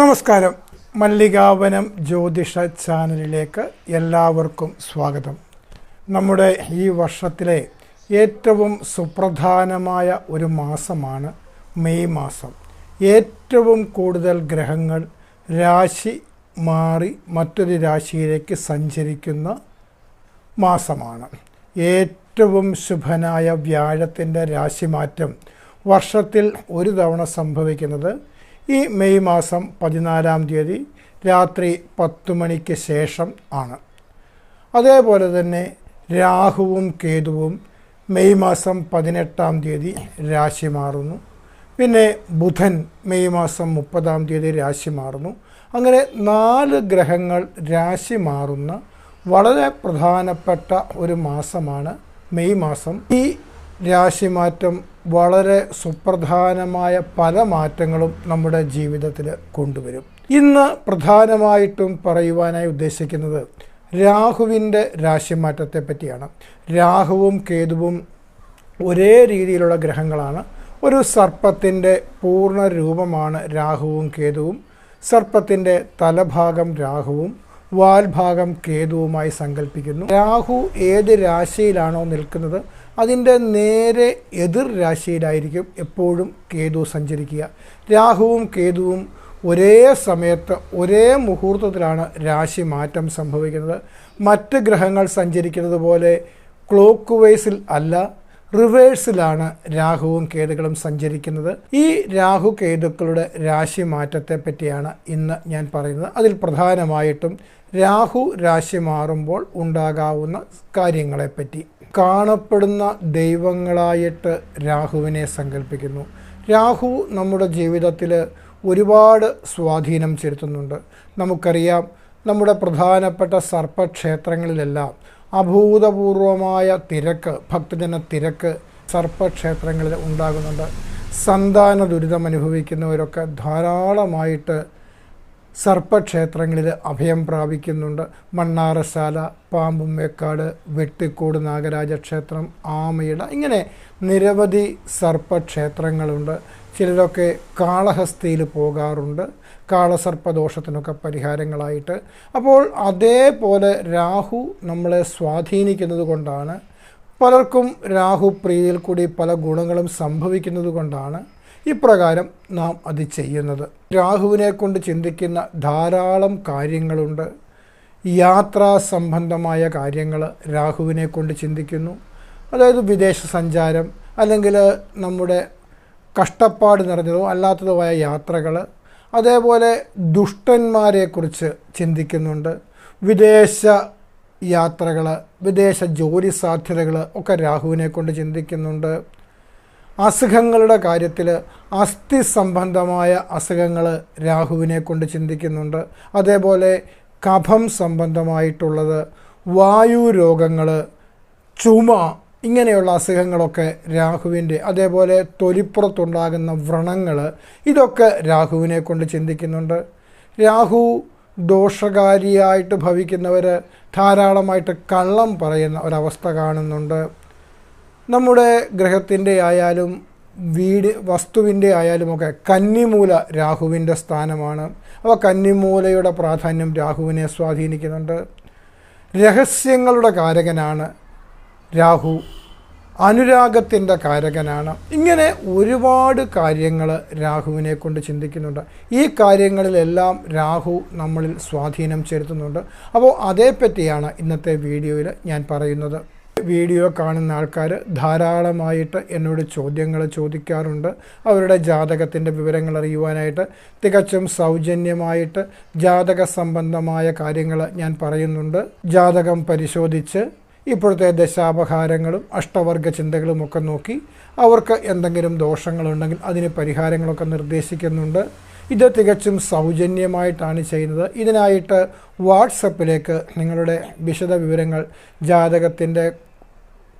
നമസ്കാരം. മല്ലികാവനം ജ്യോതിഷ ചാനലിലേക്ക് എല്ലാവർക്കും സ്വാഗതം. നമ്മുടെ ഈ വർഷത്തിലെ ഏറ്റവും സുപ്രധാനമായ ഒരു മാസമാണ് മെയ് മാസം. ഏറ്റവും കൂടുതൽ ഗ്രഹങ്ങൾ രാശി മാറി മറ്റൊരു രാശിയിലേക്ക് സഞ്ചരിക്കുന്ന മാസമാണ്. ഏറ്റവും ശുഭനായ വ്യാഴത്തിന്റെ രാശിമാറ്റം വർഷത്തിൽ ഒരു തവണ സംഭവിക്കുന്നത് ഈ മെയ് മാസം പതിനാലാം തീയതി രാത്രി പത്ത് മണിക്ക് ശേഷം ആണ്. അതേപോലെ തന്നെ രാഹുവും കേതുവും മെയ് മാസം പതിനെട്ടാം തീയതി രാശി മാറുന്നു. പിന്നെ ബുധൻ മെയ് മാസം മുപ്പതാം തീയതി രാശി മാറുന്നു. അങ്ങനെ നാല് ഗ്രഹങ്ങൾ രാശി മാറുന്ന വളരെ പ്രധാനപ്പെട്ട ഒരു മാസമാണ് മെയ് മാസം. ഈ രാശിമാറ്റം വളരെ സുപ്രധാനമായ പല മാറ്റങ്ങളും നമ്മുടെ ജീവിതത്തിൽ കൊണ്ടുവരും. ഇന്ന് പ്രധാനമായിട്ടും പറയുവാനായി ഉദ്ദേശിക്കുന്നത് രാഹുവിന്റെ രാശിമാറ്റത്തെ പറ്റിയാണ്. രാഹുവും കേതുവും ഒരേ രീതിയിലുള്ള ഗ്രഹങ്ങളാണ്. ഒരു സർപ്പത്തിന്റെ പൂർണ രൂപമാണ് രാഹുവും കേതുവും. സർപ്പത്തിന്റെ തലഭാഗം രാഹുവും. വാൽഭാഗം കേതുവുമായി സങ്കല്പിക്കുന്നു രാഹു ഏത് രാശിയിലാണോ നിൽക്കുന്നത് അതിന്റെ നേരെ എതിർ രാശിയിലായിരിക്കും എപ്പോഴും കേതു സഞ്ചരിക്കുക. രാഹുവും കേതുവും ഒരേ സമയത്ത് ഒരേ മുഹൂർത്തത്തിലാണ് രാശി മാറ്റം സംഭവിക്കുന്നത്. മറ്റ് ഗ്രഹങ്ങൾ സഞ്ചരിക്കുന്നത് പോലെ ക്ലോക്ക് വൈസിൽ അല്ല റിവേഴ്സിലാണ് രാഹുവും കേതുക്കളും സഞ്ചരിക്കുന്നത്. ഈ രാഹു കേതുക്കളുടെ രാശി മാറ്റത്തെ പറ്റിയാണ് ഇന്ന് ഞാൻ പറയുന്നത്. അതിൽ പ്രധാനമായിട്ടും രാഹു രാശി മാറുമ്പോൾ ഉണ്ടാകാവുന്ന കാര്യങ്ങളെപ്പറ്റി. കാണപ്പെടുന്ന ദൈവങ്ങളായിട്ട് രാഹുവിനെ സങ്കല്പിക്കുന്നു രാഹു നമ്മുടെ ജീവിതത്തിൽ ഒരുപാട് സ്വാധീനം ചെലുത്തുന്നുണ്ട്. നമുക്കറിയാം നമ്മുടെ പ്രധാനപ്പെട്ട സർപ്പക്ഷേത്രങ്ങളിലെല്ലാം അഭൂതപൂർവമായ തിരക്ക് ഭക്തജന തിരക്ക് സർപ്പക്ഷേത്രങ്ങളിൽ ഉണ്ടാകുന്നുണ്ട്. സന്താന ദുരിതം അനുഭവിക്കുന്നവരൊക്കെ ധാരാളമായിട്ട് സർപ്പക്ഷേത്രങ്ങളിൽ അഭയം പ്രാപിക്കുന്നുണ്ട്. മണ്ണാറശാല പാമ്പുമ്മേക്കാട് വെട്ടിക്കോട് നാഗരാജ ക്ഷേത്രം ആമയിട ഇങ്ങനെ നിരവധി സർപ്പക്ഷേത്രങ്ങളുണ്ട്. ചിലരൊക്കെ കാളഹസ്തിയിൽ പോകാറുണ്ട്. കാളസർപ്പദോഷത്തിനൊക്കെ പരിഹാരങ്ങളായിട്ട്. അപ്പോൾ അതേപോലെ രാഹു നമ്മളെ സ്വാധീനിക്കുന്നത് കൊണ്ടാണ്. പലർക്കും രാഹു പ്രീതിയിൽ കൂടി പല ഗുണങ്ങളും സംഭവിക്കുന്നത് കൊണ്ടാണ്. ഇപ്രകാരം നാം അത് ചെയ്യുന്നത്. രാഹുവിനെ കൊണ്ട് ചിന്തിക്കുന്ന ധാരാളം കാര്യങ്ങളുണ്ട്. യാത്രാ സംബന്ധമായ കാര്യങ്ങൾ രാഹുവിനെ കൊണ്ട് ചിന്തിക്കുന്നു. അതായത് വിദേശ സഞ്ചാരം അല്ലെങ്കിൽ നമ്മുടെ കഷ്ടപ്പാട് നിറഞ്ഞതോ അല്ലാത്തതുമായ യാത്രകൾ അതേപോലെ ദുഷ്ടന്മാരെക്കുറിച്ച് ചിന്തിക്കുന്നുണ്ട്. വിദേശ യാത്രകൾ വിദേശ ജോലി സാധ്യതകൾ ഒക്കെ രാഹുവിനെ കൊണ്ട് ചിന്തിക്കുന്നുണ്ട്. അസുഖങ്ങളുടെ കാര്യത്തിൽ അസ്ഥി സംബന്ധമായ അസുഖങ്ങൾ രാഹുവിനെ കൊണ്ട് ചിന്തിക്കുന്നുണ്ട്. അതേപോലെ കഫം സംബന്ധമായിട്ടുള്ളത് വായു രോഗങ്ങൾ ചുമ ഇങ്ങനെയുള്ള അസുഖങ്ങളൊക്കെ രാഹുവിന്റെ അതേപോലെ തൊലിപ്പുറത്തുണ്ടാകുന്ന വ്രണങ്ങൾ ഇതൊക്കെ രാഹുവിനെ കൊണ്ട് ചിന്തിക്കുന്നുണ്ട്. രാഹു ദോഷകാരിയായിട്ട് ഭവിക്കുന്നവർ ധാരാളമായിട്ട് കള്ളം പറയുന്ന ഒരവസ്ഥ കാണുന്നുണ്ട്. നമ്മുടെ ഗ്രഹത്തിന്റെ ആയാലും വീട് വസ്തുവിന്റെ ആയാലുമൊക്കെ കന്നിമൂല രാഹുവിന്റെ സ്ഥാനമാണ്. അപ്പോൾ കന്നിമൂലയുടെ പ്രാധാന്യം രാഹുവിനെ സ്വാധീനിക്കുന്നുണ്ട്. രഹസ്യങ്ങളുടെ കാരകനാണ് രാഹു. അനുരാഗത്തിന്റെ കാരകനാണ്. ഇങ്ങനെ ഒരുപാട് കാര്യങ്ങൾ രാഹുവിനെ കൊണ്ട് ചിന്തിക്കുന്നുണ്ട്. ഈ കാര്യങ്ങളിലെല്ലാം രാഹു നമ്മളിൽ സ്വാധീനം ചെലുത്തുന്നുണ്ട്. അപ്പോൾ അതേപ്പറ്റിയാണ് ഇന്നത്തെ വീഡിയോയിൽ ഞാൻ പറയുന്നത്. വീഡിയോ കാണുന്ന ആൾക്കാർ ധാരാളമായിട്ട് എന്നോട് ചോദ്യങ്ങൾ ചോദിക്കാറുണ്ട്. അവരുടെ ജാതകത്തിന്റെ വിവരങ്ങൾ അറിയുവാനായിട്ട് തികച്ചും സൗജന്യമായിട്ട് ജാതക സംബന്ധമായ കാര്യങ്ങൾ ഞാൻ പറയുന്നുണ്ട്. ജാതകം പരിശോധിച്ച് ഇപ്പോഴത്തെ ദശാപഹാരങ്ങളും അഷ്ടവർഗ ചിന്തകളും ഒക്കെ നോക്കി അവർക്ക് എന്തെങ്കിലും ദോഷങ്ങളുണ്ടെങ്കിൽ അതിന് പരിഹാരങ്ങളൊക്കെ നിർദ്ദേശിക്കുന്നുണ്ട്. ഇത് തികച്ചും സൗജന്യമായിട്ടാണ് ചെയ്യുന്നത്. ഇതിനായിട്ട് വാട്സപ്പിലേക്ക് നിങ്ങളുടെ വിശദ വിവരങ്ങൾ ജാതകത്തിന്റെ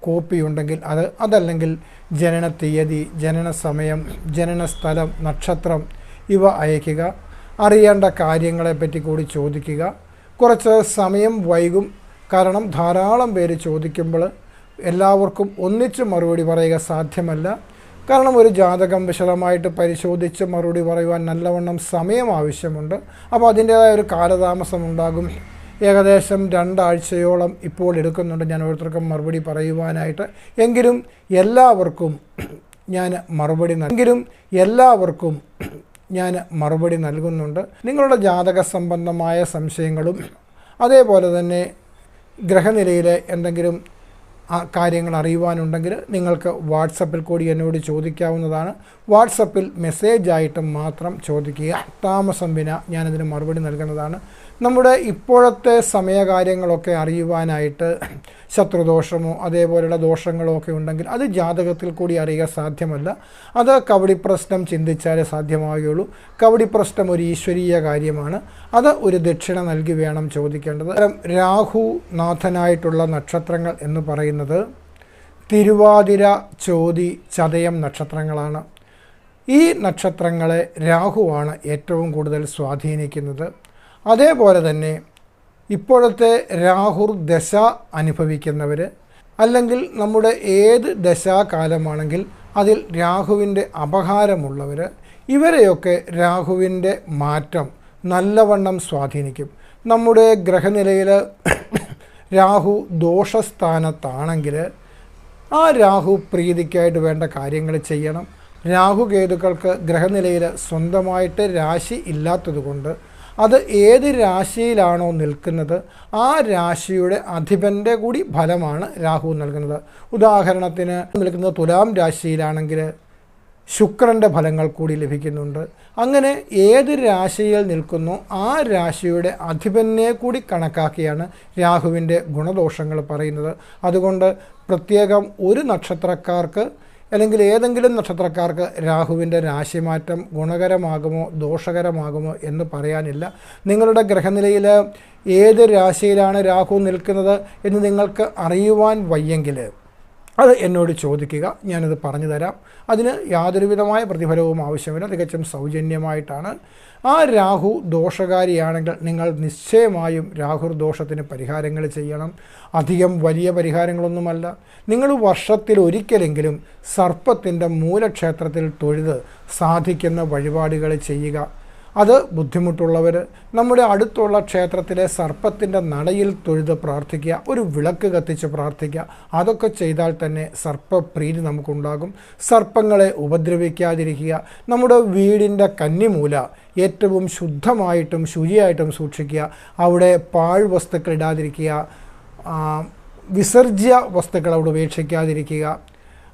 കോപ്പി ഉണ്ടെങ്കിൽ അത് അതല്ലെങ്കിൽ ജനന തീയതി ജനന സമയം ജനന സ്ഥലം നക്ഷത്രം ഇവ അയക്കുക അറിയേണ്ട കാര്യങ്ങളെപ്പറ്റി കൂടി ചോദിക്കുക. കുറച്ച് സമയം വൈകും. കാരണം ധാരാളം പേര് ചോദിക്കുമ്പോൾ എല്ലാവർക്കും ഒന്നിച്ച് മറുപടി പറയുക സാധ്യമല്ല. കാരണം ഒരു ജാതകം വിശദമായിട്ട് പരിശോധിച്ച് മറുപടി പറയുവാൻ നല്ലവണ്ണം സമയം ആവശ്യമുണ്ട്. അപ്പോൾ അതിന്റേതായ ഒരു കാലതാമസം ഉണ്ടാകും. ഏകദേശം രണ്ടാഴ്ചയോളം ഇപ്പോൾ എടുക്കുന്നുണ്ട്. ഞാൻ ഓരോരുത്തർക്കും മറുപടി പറയുവാനായിട്ട്. എങ്കിലും എല്ലാവർക്കും ഞാൻ മറുപടി എങ്കിലും എല്ലാവർക്കും ഞാൻ മറുപടി നൽകുന്നുണ്ട്. നിങ്ങളുടെ ജാതക സംബന്ധമായ സംശയങ്ങളും അതേപോലെ തന്നെ ഗ്രഹനിലയിലെ എന്തെങ്കിലും കാര്യങ്ങൾ അറിയുവാനുണ്ടെങ്കിൽ നിങ്ങൾക്ക് വാട്സപ്പിൽ കൂടി എന്നോട് ചോദിക്കാവുന്നതാണ്. വാട്സപ്പിൽ മെസ്സേജായിട്ട് മാത്രം ചോദിക്കുക. താമസം വിന ഞാനതിന് മറുപടി നൽകുന്നതാണ്. നമ്മുടെ ഇപ്പോഴത്തെ സമയകാര്യങ്ങളൊക്കെ അറിയുവാനായിട്ട് ശത്രുദോഷമോ അതേപോലെയുള്ള ദോഷങ്ങളോ ഒക്കെ ഉണ്ടെങ്കിൽ അത് ജാതകത്തിൽ കൂടി അറിയുക സാധ്യമല്ല. അത് കവടി പ്രശ്നം ചിന്തിച്ചാലേ സാധ്യമാവുകയുള്ളൂ. കവടി പ്രശ്നം ഒരു ഈശ്വരീയ കാര്യമാണ്. അത് ഒരു ദക്ഷിണ നൽകി വേണം ചോദിക്കേണ്ടത്. രാഹു നാഥനായിട്ടുള്ള നക്ഷത്രങ്ങൾ എന്ന് പറയുന്നത് തിരുവാതിര ചോതി ചതയം നക്ഷത്രങ്ങളാണ്. ഈ നക്ഷത്രങ്ങളെ രാഹുവാണ് ഏറ്റവും കൂടുതൽ സ്വാധീനിക്കുന്നത്. അതേപോലെ തന്നെ ഇപ്പോഴത്തെ രാഹുർ ദശ അനുഭവിക്കുന്നവർ അല്ലെങ്കിൽ നമ്മുടെ ഏത് ദശാകാലമാണെങ്കിൽ അതിൽ രാഹുവിന്റെ അപഹാരമുള്ളവർ ഇവരെയൊക്കെ രാഹുവിന്റെ മാറ്റം നല്ലവണ്ണം സ്വാധീനിക്കും. നമ്മുടെ ഗ്രഹനിലയിൽ രാഹു ദോഷസ്ഥാനത്താണെങ്കിൽ ആ രാഹു പ്രീതിക്കായിട്ട് വേണ്ട കാര്യങ്ങൾ ചെയ്യണം. രാഹു കേതുക്കൾക്ക് ഗ്രഹനിലയിൽ സ്വന്തമായിട്ട് രാശി ഇല്ലാത്തതുകൊണ്ട് അത് ഏത് രാശിയിലാണോ നിൽക്കുന്നത് ആ രാശിയുടെ അധിപന്റെ കൂടി ഫലമാണ് രാഹു നൽകുന്നത്. ഉദാഹരണത്തിന് നിൽക്കുന്നത് തുലാം രാശിയിലാണെങ്കിൽ ശുക്രന്റെ ഫലങ്ങൾ കൂടി ലഭിക്കുന്നുണ്ട്. അങ്ങനെ ഏത് രാശിയിൽ നിൽക്കുന്നു ആ രാശിയുടെ അധിപനെ കൂടി കണക്കാക്കിയാണ് രാഹുവിന്റെ ഗുണദോഷങ്ങൾ പറയുന്നത്. അതുകൊണ്ട് പ്രത്യേകം ഒരു നക്ഷത്രക്കാർക്ക് അല്ലെങ്കിൽ ഏതെങ്കിലും നക്ഷത്രക്കാർക്ക് രാഹുവിന്റെ രാശിമാറ്റം ഗുണകരമാകുമോ ദോഷകരമാകുമോ എന്ന് പറയാനില്ല. നിങ്ങളുടെ ഗ്രഹനിലയിൽ ഏത് രാശിയിലാണ് രാഹു നിൽക്കുന്നത് എന്ന് നിങ്ങൾക്ക് അറിയുവാൻ വയ്യെങ്കിൽ അത് എന്നോട് ചോദിക്കുക ഞാനത് പറഞ്ഞു തരാം. അതിന് യാതൊരുവിധമായ പ്രതിഫലവും ആവശ്യമില്ല. തികച്ചും സൗജന്യമായിട്ടാണ്. ആ രാഹു ദോഷകാരിയാണെങ്കിൽ നിങ്ങൾ നിശ്ചയമായും രാഹുർ ദോഷത്തിന് പരിഹാരങ്ങൾ ചെയ്യണം. അധികം വലിയ പരിഹാരങ്ങളൊന്നുമല്ല. നിങ്ങൾ വർഷത്തിൽ ഒരിക്കലെങ്കിലും സർപ്പത്തിന്റെ മൂലക്ഷേത്രത്തിൽ തൊഴുത് സാധിക്കുന്ന വഴിപാടുകൾ ചെയ്യുക. അത് ബുദ്ധിമുട്ടുള്ളവർ നമ്മുടെ അടുത്തുള്ള ക്ഷേത്രത്തിലെ സർപ്പത്തിന്റെ നടയിൽ തൊഴുത് പ്രാർത്ഥിക്കുക ഒരു വിളക്ക് കത്തിച്ച് പ്രാർത്ഥിക്കുക. അതൊക്കെ ചെയ്താൽ തന്നെ സർപ്പപ്രീതി നമുക്കുണ്ടാകും. സർപ്പങ്ങളെ ഉപദ്രവിക്കാതിരിക്കുക. നമ്മുടെ വീടിന്റെ കന്നിമൂല ഏറ്റവും ശുദ്ധമായിട്ടും ശുചിയായിട്ടും സൂക്ഷിക്കുക. അവിടെ പാഴ്വസ്തുക്കൾ ഇടാതിരിക്കുക. വിസർജ്യ വസ്തുക്കൾ അവിടെ ഉപേക്ഷിക്കാതിരിക്കുക.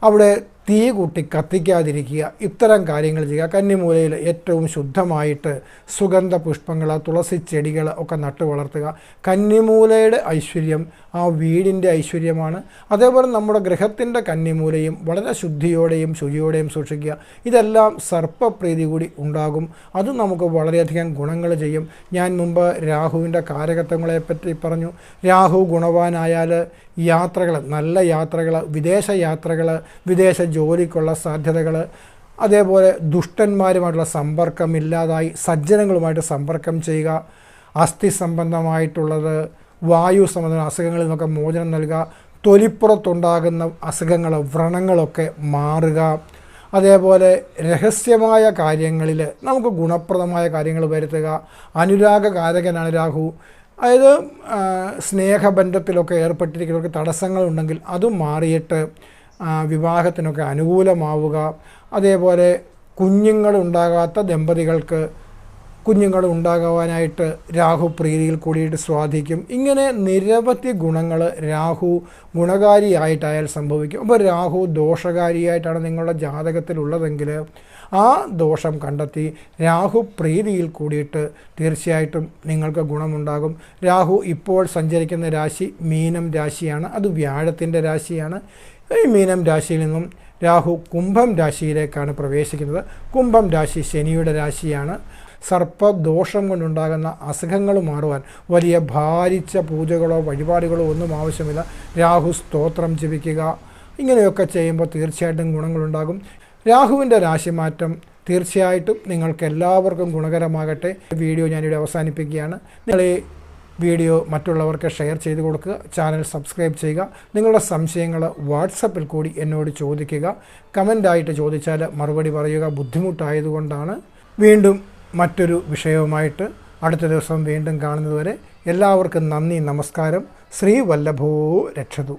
അവിടെ തീ കൂട്ടി കത്തിക്കാതിരിക്കുക. ഇത്തരം കാര്യങ്ങൾ ചെയ്യുക. കന്നിമൂലയിൽ ഏറ്റവും ശുദ്ധമായിട്ട് സുഗന്ധ പുഷ്പങ്ങൾ തുളസി ചെടികൾ ഒക്കെ നട്ടു വളർത്തുക. കന്നിമൂലയുടെ ഐശ്വര്യം ആ വീടിന്റെ ഐശ്വര്യമാണ്. അതേപോലെ നമ്മുടെ ഗൃഹത്തിന്റെ കന്നിമൂലയും വളരെ ശുദ്ധിയോടെയും ശുചിയോടെയും സൂക്ഷിക്കുക. ഇതെല്ലാം സർപ്പപ്രീതി കൂടി ഉണ്ടാകും. അത് നമുക്ക് വളരെയധികം ഗുണങ്ങൾ ചെയ്യും. ഞാൻ മുമ്പ് രാഹുവിന്റെ കാരകത്വങ്ങളെപ്പറ്റി പറഞ്ഞു. രാഹു ഗുണവാനായാൽ യാത്രകൾ നല്ല യാത്രകൾ വിദേശ യാത്രകൾ വിദേശ ജോലിക്കുള്ള സാധ്യതകൾ അതേപോലെ ദുഷ്ടന്മാരുമായിട്ടുള്ള സമ്പർക്കം ഇല്ലാതായി സജ്ജനങ്ങളുമായിട്ട് സമ്പർക്കം ചെയ്യുക അസ്ഥി സംബന്ധമായിട്ടുള്ളത് വായു സംബന്ധമായ അസുഖങ്ങളിൽ നിന്നൊക്കെ മോചനം നൽകുക തൊലിപ്പുറത്തുണ്ടാകുന്ന അസുഖങ്ങൾ വ്രണങ്ങളൊക്കെ മാറുക. അതേപോലെ രഹസ്യമായ കാര്യങ്ങളിൽ നമുക്ക് ഗുണപ്രദമായ കാര്യങ്ങൾ വരുത്തുക. അനുരാഗകാരകനാണ് രാഹു. അതായത് സ്നേഹബന്ധത്തിലൊക്കെ ഏർപ്പെട്ടിരിക്കുന്നവർക്ക് തടസ്സങ്ങളുണ്ടെങ്കിൽ അതും മാറിയിട്ട് വിവാഹത്തിനൊക്കെ അനുകൂലമാവുക. അതേപോലെ കുഞ്ഞുങ്ങളുണ്ടാകാത്ത ദമ്പതികൾക്ക് കുഞ്ഞുങ്ങൾ ഉണ്ടാകുവാനായിട്ട് രാഹു പ്രീതിയിൽ കൂടിയിട്ട് സ്വാധീനിക്കും ഇങ്ങനെ നിരവധി ഗുണങ്ങൾ രാഹു ഗുണകാരിയായിട്ടായാൽ സംഭവിക്കും. അപ്പോൾ രാഹു ദോഷകാരിയായിട്ടാണ് നിങ്ങളുടെ ജാതകത്തിലുള്ളതെങ്കിൽ ആ ദോഷം കണ്ടെത്തി രാഹു പ്രീതിയിൽ കൂടിയിട്ട് തീർച്ചയായിട്ടും നിങ്ങൾക്ക് ഗുണമുണ്ടാകും. രാഹു ഇപ്പോൾ സഞ്ചരിക്കുന്ന രാശി മീനം രാശിയാണ്. അത് വ്യാഴത്തിന്റെ രാശിയാണ്. ഈ മീനം രാശിയിൽ നിന്നും രാഹു കുംഭം രാശിയിലേക്കാണ് പ്രവേശിക്കുന്നത്. കുംഭം രാശി ശനിയുടെ രാശിയാണ്. സർപ്പദോഷം കൊണ്ടുണ്ടാകുന്ന അസുഖങ്ങൾ മാറുവാൻ വലിയ ഭാരിച്ച പൂജകളോ വഴിപാടുകളോ ഒന്നും ആവശ്യമില്ല. രാഹു സ്തോത്രം ജപിക്കുക ഇങ്ങനെയൊക്കെ ചെയ്യുമ്പോൾ തീർച്ചയായിട്ടും ഗുണങ്ങളുണ്ടാകും. രാഹുവിന്റെ രാശിമാറ്റം തീർച്ചയായിട്ടും നിങ്ങൾക്ക് എല്ലാവർക്കും ഗുണകരമാകട്ടെ വീഡിയോ ഞാനിവിടെ അവസാനിപ്പിക്കുകയാണ്. നിങ്ങൾ വീഡിയോ മറ്റുള്ളവർക്ക് ഷെയർ ചെയ്ത് കൊടുക്കുക. ചാനൽ സബ്സ്ക്രൈബ് ചെയ്യുക. നിങ്ങളുടെ സംശയങ്ങൾ വാട്സപ്പിൽ കൂടി എന്നോട് ചോദിക്കുക. കമന്റായിട്ട് ചോദിച്ചാൽ മറുപടി പറയുക ബുദ്ധിമുട്ടായതുകൊണ്ടാണ്. വീണ്ടും മറ്റൊരു വിഷയവുമായിട്ട് അടുത്ത ദിവസം വീണ്ടും കാണുന്നതുവരെ എല്ലാവർക്കും നന്ദി നമസ്കാരം. ശ്രീ വല്ലഭോ രക്ഷതു.